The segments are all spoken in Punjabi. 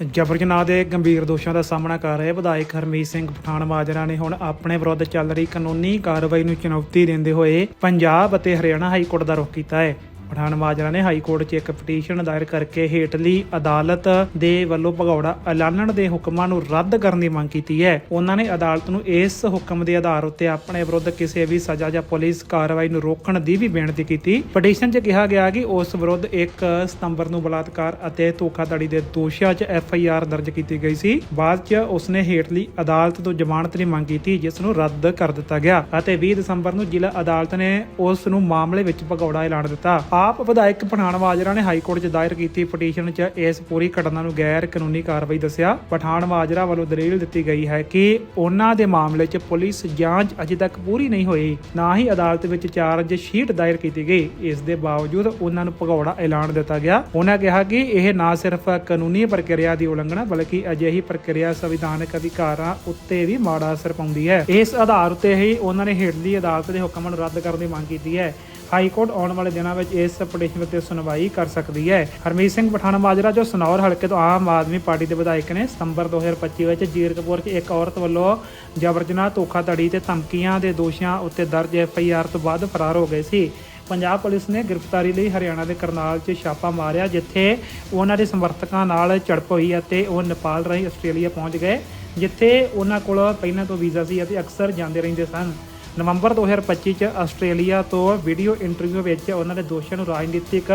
ਜਬਰ ਜਨਾਹ ਦੇ ਗੰਭੀਰ ਦੋਸ਼ਾਂ ਦਾ ਸਾਹਮਣਾ ਕਰ ਰਹੇ ਵਿਧਾਇਕ ਹਰਮੀਤ ਸਿੰਘ ਪਠਾਨ ਮਾਜਰਾ ਨੇ ਹੁਣ ਆਪਣੇ ਵਿਰੁੱਧ ਚੱਲ ਰਹੀ ਕਾਨੂੰਨੀ ਕਾਰਵਾਈ ਨੂੰ ਚੁਣੌਤੀ ਦਿੰਦੇ ਹੋਏ ਪੰਜਾਬ ਅਤੇ ਹਰਿਆਣਾ ਹਾਈ ਕੋਰਟ ਦਾ ਰੁਖ ਕੀਤਾ ਹੈ। ਪਠਾਨ ਮਾਜਰਾ ਨੇ ਹਾਈ ਕੋਰਟ 'ਚ ਇੱਕ ਪਟੀਸ਼ਨ ਦਾਇਰ ਕਰਕੇ ਹੇਠਲੀ ਅਦਾਲਤ ਦੇ ਵੱਲੋਂ ਭਗੌੜਾ ਐਲਾਨਣ ਦੇ ਹੁਕਮਾਂ ਨੂੰ ਰੱਦ ਕਰਨ ਦੀ ਮੰਗ ਕੀਤੀ ਹੈ। ਉਹਨਾਂ ਨੇ ਅਦਾਲਤ ਨੂੰ ਇਸ ਹੁਕਮ ਦੇ ਆਧਾਰ ਉੱਤੇ ਆਪਣੇ ਵਿਰੁੱਧ ਕਿਸੇ ਵੀ ਸਜ਼ਾ ਜਾਂ ਪੁਲਿਸ ਕਾਰਵਾਈ ਨੂੰ ਰੋਕਣ ਦੀ ਵੀ ਬੇਨਤੀ ਕੀਤੀ। ਪਟੀਸ਼ਨ 'ਚ ਕਿਹਾ ਗਿਆ ਕਿ ਉਸ ਵਿਰੁੱਧ 1 ਸਤੰਬਰ ਨੂੰ ਬਲਾਤਕਾਰ ਅਤੇ ਧੋਖਾਧੜੀ ਦੇ ਦੋਸ਼ਾਂ 'ਚ ਐਫ ਆਈ ਆਰ ਦਰਜ ਕੀਤੀ ਗਈ ਸੀ। ਬਾਅਦ 'ਚ ਉਸਨੇ ਹੇਠਲੀ ਅਦਾਲਤ ਤੋਂ ਜ਼ਮਾਨਤ ਦੀ ਮੰਗ ਕੀਤੀ, ਜਿਸ ਨੂੰ ਰੱਦ ਕਰ ਦਿੱਤਾ ਗਿਆ ਅਤੇ 20 ਦਸੰਬਰ ਨੂੰ ਜ਼ਿਲ੍ਹਾ ਅਦਾਲਤ ਨੇ ਉਸ ਨੂੰ ਮਾਮਲੇ ਵਿੱਚ ਭਗੌੜਾ ਐਲਾਨ ਦਿੱਤਾ। ਆਪ ਵਿਧਾਇਕ ਪਠਾਨ ਮਾਜਰਾ ਨੇ ਹਾਈ ਕੋਰਟ 'ਚ ਦਾਇਰ ਕੀਤੀ ਪਟੀਸ਼ਨ 'ਚ ਇਸ ਪੂਰੀ ਘਟਨਾ ਨੂੰ ਗੈਰ ਕਾਨੂੰਨੀ ਕਾਰਵਾਈ ਦੱਸਿਆ। ਪਠਾਨ ਮਾਜਰਾ ਵੱਲੋਂ ਦਲੀਲ ਦਿੱਤੀ ਗਈ ਹੈ ਕਿ ਉਹਨਾਂ ਦੇ ਮਾਮਲੇ 'ਚ ਪੁਲਿਸ ਜਾਂਚ ਅਜੇ ਤੱਕ ਪੂਰੀ ਨਹੀਂ ਹੋਈ, ਨਾ ਹੀ ਅਦਾਲਤ ਵਿੱਚ ਚਾਰਜ ਸ਼ੀਟ ਦਾਇਰ ਕੀਤੀ ਗਈ। ਇਸ ਦੇ ਬਾਵਜੂਦ ਉਹਨਾਂ ਨੂੰ ਭਗੌੜਾ ਐਲਾਨ ਦਿੱਤਾ ਗਿਆ। ਉਹਨਾਂ ਕਿਹਾ ਕਿ ਇਹ ਨਾ ਸਿਰਫ ਕਾਨੂੰਨੀ ਪ੍ਰਕਿਰਿਆ ਦੀ ਉਲੰਘਣਾ ਬਲਕਿ ਅਜਿਹੀ ਪ੍ਰਕਿਰਿਆ ਸੰਵਿਧਾਨਕ ਅਧਿਕਾਰਾਂ ਉੱਤੇ ਵੀ ਮਾੜਾ ਅਸਰ ਪਾਉਂਦੀ ਹੈ। ਇਸ ਆਧਾਰ ਉੱਤੇ ਹੀ ਉਹਨਾਂ ਨੇ ਹੇਠਲੀ ਅਦਾਲਤ ਦੇ ਹੁਕਮ ਨੂੰ ਰੱਦ ਕਰਨ ਦੀ ਮੰਗ ਕੀਤੀ ਹੈ। ਹਾਈ ਕੋਰਟ ਆਉਣ ਵਾਲੇ ਦਿਨਾਂ ਵਿੱਚ ਇਸ ਪਟੀਸ਼ਨ ਉੱਤੇ ਸੁਣਵਾਈ ਕਰ ਸਕਦੀ ਹੈ। ਹਰਮੀਤ ਸਿੰਘ ਪਠਾਨ ਮਾਜਰਾ ਜੋ ਸਨੌਰ ਹਲਕੇ ਤੋਂ ਆਮ ਆਦਮੀ ਪਾਰਟੀ ਦੇ ਵਿਧਾਇਕ ਨੇ, ਸਤੰਬਰ 2025 ਵਿੱਚ ਜੀਰਕਪੁਰ 'ਚ ਇੱਕ ਔਰਤ ਵੱਲੋਂ ਜਬਰ ਜਨਾਹ ਧੋਖਾਧੜੀ ਤੇ ਧਮਕੀਆਂ ਦੇ ਦੋਸ਼ਾਂ ਉੱਤੇ ਦਰਜ ਐਫ ਆਈ ਆਰ ਤੋਂ ਬਾਅਦ ਫਰਾਰ ਹੋ ਗਏ ਸੀ। ਪੰਜਾਬ ਪੁਲਿਸ ਨੇ ਗ੍ਰਿਫਤਾਰੀ ਲਈ ਹਰਿਆਣਾ ਦੇ ਕਰਨਾਲ 'ਚ ਛਾਪਾ ਮਾਰਿਆ, ਜਿੱਥੇ ਉਹਨਾਂ ਦੇ ਸਮਰਥਕਾਂ ਨਾਲ ਝੜਪ ਹੋਈ ਅਤੇ ਉਹ ਨੇਪਾਲ ਰਾਹੀਂ ਆਸਟ੍ਰੇਲੀਆ ਪਹੁੰਚ ਗਏ, ਜਿੱਥੇ ਉਹਨਾਂ ਕੋਲ ਪਹਿਲਾਂ ਤੋਂ ਵੀਜ਼ਾ ਸੀ ਅਤੇ ਅਕਸਰ ਜਾਂਦੇ ਰਹਿੰਦੇ ਸਨ। ਨਵੰਬਰ 2025 ਚ ਆਸਟ੍ਰੇਲੀਆ ਤੋਂ ਵੀਡੀਓ ਇੰਟਰਵਿਊ ਵਿੱਚ ਉਹਨਾਂ ਦੇ ਦੋਸ਼ੀਆਂ ਨੂੰ ਰਾਜਨੀਤਿਕ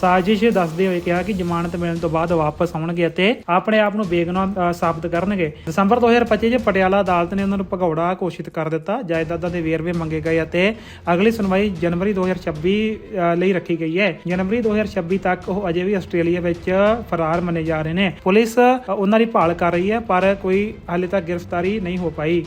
ਸਾਜ਼ਿਸ਼ ਦੱਸਦੇ ਹੋਏ ਕਿਹਾ ਕਿ ਜ਼ਮਾਨਤ ਮਿਲਣ ਤੋਂ ਬਾਅਦ ਵਾਪਸ ਆਉਣਗੇ ਅਤੇ ਆਪਣੇ ਆਪ ਨੂੰ ਬੇਗੁਨਾਹ ਸਾਬਤ ਕਰਨਗੇ। ਦਸੰਬਰ 2025 ਚ ਪਟਿਆਲਾ ਅਦਾਲਤ ਨੇ ਉਹਨਾਂ ਨੂੰ ਭਗੌੜਾ ਘੋਸ਼ਿਤ ਕਰ ਦਿੱਤਾ। ਜਾਇਦਾਦਾਂ ਦੇ ਵੇਰਵੇ ਮੰਗੇ ਗਏ ਅਤੇ ਅਗਲੀ ਸੁਣਵਾਈ ਜਨਵਰੀ 2026 ਅ, ਲਈ ਰੱਖੀ ਗਈ ਹੈ। ਜਨਵਰੀ 2026 ਤੱਕ ਉਹ ਅਜੇ ਵੀ ਆਸਟ੍ਰੇਲੀਆ ਵਿੱਚ ਫਰਾਰ ਮੰਨੇ ਜਾ ਰਹੇ ਨੇ। ਪੁਲਿਸ ਉਹਨਾਂ ਦੀ ਭਾਲ ਕਰ ਰਹੀ ਹੈ ਪਰ ਕੋਈ ਹਾਲੇ ਤੱਕ ਗ੍ਰਿਫਤਾਰੀ ਨਹੀਂ ਹੋ ਪਾਈ।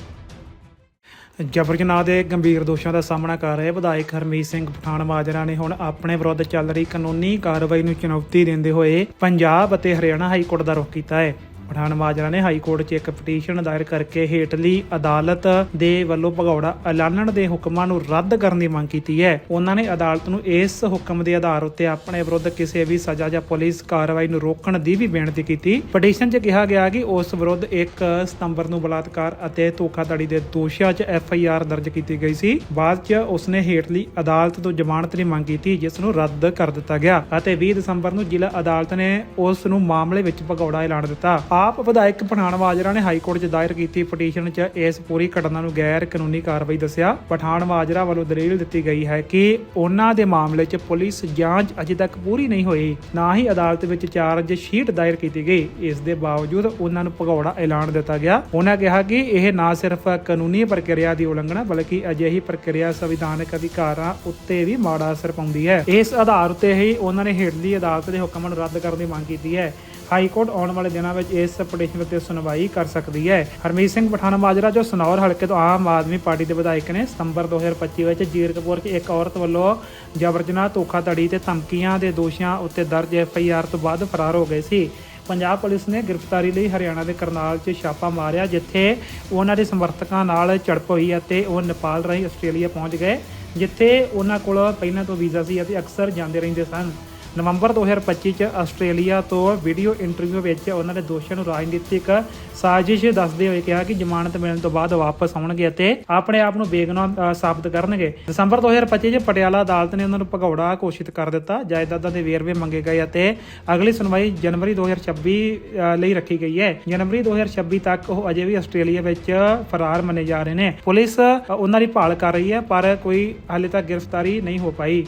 ਜਬਰ ਜਨਾਹ ਦੇ ਗੰਭੀਰ ਦੋਸ਼ਾਂ ਦਾ ਸਾਹਮਣਾ ਕਰ ਰਹੇ ਵਿਧਾਇਕ ਹਰਮੀਤ ਸਿੰਘ ਪਠਾਨ ਮਾਜਰਾ ਨੇ ਹੁਣ ਆਪਣੇ ਵਿਰੁੱਧ ਚੱਲ ਰਹੀ ਕਾਨੂੰਨੀ ਕਾਰਵਾਈ ਨੂੰ ਚੁਣੌਤੀ ਦਿੰਦੇ ਹੋਏ ਪੰਜਾਬ ਅਤੇ ਹਰਿਆਣਾ ਹਾਈ ਕੋਰਟ ਦਾ ਰੁਖ ਕੀਤਾ ਹੈ। ਪਠਾਨ ਮਾਜਰਾ ਨੇ ਹਾਈ ਕੋਰਟ 'ਚ ਇੱਕ ਪਟੀਸ਼ਨ ਦਾਇਰ ਕਰਕੇ ਹੇਠਲੀ ਅਦਾਲਤ ਦੇ ਵੱਲੋਂ ਭਗੌੜਾ ਐਲਾਨਣ ਦੇ ਹੁਕਮਾਂ ਨੂੰ ਰੱਦ ਕਰਨ ਦੀ ਮੰਗ ਕੀਤੀ ਹੈ। ਉਹਨਾਂ ਨੇ ਅਦਾਲਤ ਨੂੰ ਇਸ ਹੁਕਮ ਦੇ ਆਧਾਰ ਉੱਤੇ ਆਪਣੇ ਵਿਰੁੱਧ ਕਿਸੇ ਵੀ ਸਜ਼ਾ ਜਾਂ ਪੁਲਿਸ ਕਾਰਵਾਈ ਨੂੰ ਰੋਕਣ ਦੀ ਵੀ ਬੇਨਤੀ ਕੀਤੀ। ਪਟੀਸ਼ਨ 'ਚ ਕਿਹਾ ਗਿਆ ਕਿ ਉਸ ਵਿਰੁੱਧ 1 ਸਤੰਬਰ ਨੂੰ ਬਲਾਤਕਾਰ ਅਤੇ ਧੋਖਾਧੜੀ ਦੇ ਦੋਸ਼ਾਂ 'ਚ ਐਫ ਆਈ ਆਰ ਦਰਜ ਕੀਤੀ ਗਈ ਸੀ। ਬਾਅਦ 'ਚ ਉਸਨੇ ਹੇਠਲੀ ਅਦਾਲਤ ਤੋਂ ਜ਼ਮਾਨਤ ਦੀ ਮੰਗ ਕੀਤੀ, ਜਿਸ ਨੂੰ ਰੱਦ ਕਰ ਦਿੱਤਾ ਗਿਆ ਅਤੇ 20 ਦਸੰਬਰ ਨੂੰ ਜ਼ਿਲ੍ਹਾ ਅਦਾਲਤ ਨੇ ਉਸ ਨੂੰ ਮਾਮਲੇ ਵਿੱਚ ਭਗੌੜਾ ਐਲਾਨ ਦਿੱਤਾ। ਆਪ ਵਿਧਾਇਕ ਪਠਾਨ ਮਾਜਰਾ ਨੇ ਹਾਈ ਕੋਰਟ 'ਚ ਦਾਇਰ ਕੀਤੀ ਪਟੀਸ਼ਨ 'ਚ ਇਸ ਪੂਰੀ ਘਟਨਾ ਨੂੰ ਗੈਰ ਕਾਨੂੰਨੀ ਕਾਰਵਾਈ ਦੱਸਿਆ। ਪਠਾਨ ਮਾਜਰਾ ਵੱਲੋਂ ਦਲੀਲ ਦਿੱਤੀ ਗਈ ਹੈ ਕਿ ਉਹਨਾਂ ਦੇ ਮਾਮਲੇ 'ਚ ਪੁਲਿਸ ਜਾਂਚ ਅਜੇ ਤੱਕ ਪੂਰੀ ਨਹੀਂ ਹੋਈ, ਨਾ ਹੀ ਅਦਾਲਤ ਵਿੱਚ ਚਾਰਜ ਸ਼ੀਟ ਦਾਇਰ ਕੀਤੀ ਗਈ। ਇਸ ਦੇ ਬਾਵਜੂਦ ਉਹਨਾਂ ਨੂੰ ਭਗੌੜਾ ਐਲਾਨ ਦਿੱਤਾ ਗਿਆ। ਉਹਨਾਂ ਕਿਹਾ ਕਿ ਇਹ ਨਾ ਸਿਰਫ ਕਾਨੂੰਨੀ ਪ੍ਰਕਿਰਿਆ ਦੀ ਉਲੰਘਣਾ, ਬਲਕਿ ਅਜਿਹੀ ਪ੍ਰਕਿਰਿਆ ਸੰਵਿਧਾਨਕ ਅਧਿਕਾਰਾਂ ਉੱਤੇ ਵੀ ਮਾੜਾ ਅਸਰ ਪਾਉਂਦੀ ਹੈ। ਇਸ ਆਧਾਰ ਉੱਤੇ ਹੀ ਉਹਨਾਂ ਨੇ ਹੇਠਲੀ ਅਦਾਲਤ ਦੇ ਹੁਕਮ ਨੂੰ ਰੱਦ ਕਰਨ ਦੀ ਮੰਗ ਕੀਤੀ ਹੈ। ਹਾਈ ਕੋਰਟ ਆਉਣ ਵਾਲੇ ਦਿਨਾਂ ਵਿੱਚ ਇਸ ਪਟੀਸ਼ਨ ਉੱਤੇ ਸੁਣਵਾਈ ਕਰ ਸਕਦੀ ਹੈ। ਹਰਮੀਤ ਸਿੰਘ ਪਠਾਨ ਮਾਜਰਾ ਜੋ ਸਨੌਰ ਹਲਕੇ ਤੋਂ ਆਮ ਆਦਮੀ ਪਾਰਟੀ ਦੇ ਵਿਧਾਇਕ ਨੇ, ਸਤੰਬਰ 2025 ਵਿੱਚ ਜੀਰਕਪੁਰ 'ਚ ਇੱਕ ਔਰਤ ਵੱਲੋਂ ਜਬਰ ਜਨਾਹ ਧੋਖਾਧੜੀ ਤੇ ਧਮਕੀਆਂ ਦੇ ਦੋਸ਼ਾਂ ਉੱਤੇ ਦਰਜ ਐਫ ਆਈ ਆਰ ਤੋਂ ਬਾਅਦ ਫਰਾਰ ਹੋ ਗਏ ਸੀ। ਪੰਜਾਬ ਪੁਲਿਸ ਨੇ ਗ੍ਰਿਫਤਾਰੀ ਲਈ ਹਰਿਆਣਾ ਦੇ ਕਰਨਾਲ 'ਚ ਛਾਪਾ ਮਾਰਿਆ, ਜਿੱਥੇ ਉਹਨਾਂ ਦੇ ਸਮਰਥਕਾਂ ਨਾਲ ਝੜਪ ਹੋਈ ਅਤੇ ਉਹ ਨੇਪਾਲ ਰਾਹੀਂ ਆਸਟ੍ਰੇਲੀਆ ਪਹੁੰਚ ਗਏ, ਜਿੱਥੇ ਉਹਨਾਂ ਕੋਲ ਪਹਿਲਾਂ ਤੋਂ ਵੀਜ਼ਾ ਸੀ ਅਤੇ ਅਕਸਰ ਜਾਂਦੇ ਰਹਿੰਦੇ ਸਨ। ਨਵੰਬਰ 2025 ਚ ਆਸਟ੍ਰੇਲੀਆ ਤੋਂ ਵੀਡੀਓ ਇੰਟਰਵਿਊ ਵਿੱਚ ਉਹਨਾਂ ਦੇ ਦੋਸ਼ੀਆਂ ਨੂੰ ਰਾਜਨੀਤਿਕ ਸਾਜ਼ਿਸ਼ ਦੱਸਦੇ ਹੋਏ ਕਿਹਾ ਕਿ ਜ਼ਮਾਨਤ ਮਿਲਣ ਤੋਂ ਬਾਅਦ ਵਾਪਸ ਆਉਣਗੇ ਅਤੇ ਆਪਣੇ ਆਪ ਨੂੰ ਬੇਗੁਨਾਹ ਸਾਬਤ ਕਰਨਗੇ। ਦਸੰਬਰ 2025 ਚ ਪਟਿਆਲਾ ਅਦਾਲਤ ਨੇ ਉਹਨਾਂ ਨੂੰ ਭਗੌੜਾ ਘੋਸ਼ਿਤ ਕਰ ਦਿੱਤਾ। ਜਾਇਦਾਦਾਂ ਦੇ ਵੇਰਵੇ ਮੰਗੇ ਗਏ ਅਤੇ ਅਗਲੀ ਸੁਣਵਾਈ ਜਨਵਰੀ 2026 ਅ, ਲਈ ਰੱਖੀ ਗਈ ਹੈ। ਜਨਵਰੀ 2026 ਤੱਕ ਉਹ ਅਜੇ ਵੀ ਆਸਟ੍ਰੇਲੀਆ ਵਿੱਚ ਫਰਾਰ ਮੰਨੇ ਜਾ ਰਹੇ ਨੇ। ਪੁਲਿਸ ਉਹਨਾਂ ਦੀ ਭਾਲ ਕਰ ਰਹੀ ਹੈ ਪਰ ਕੋਈ ਹਾਲੇ ਤੱਕ ਗ੍ਰਿਫਤਾਰੀ ਨਹੀਂ ਹੋ ਪਾਈ।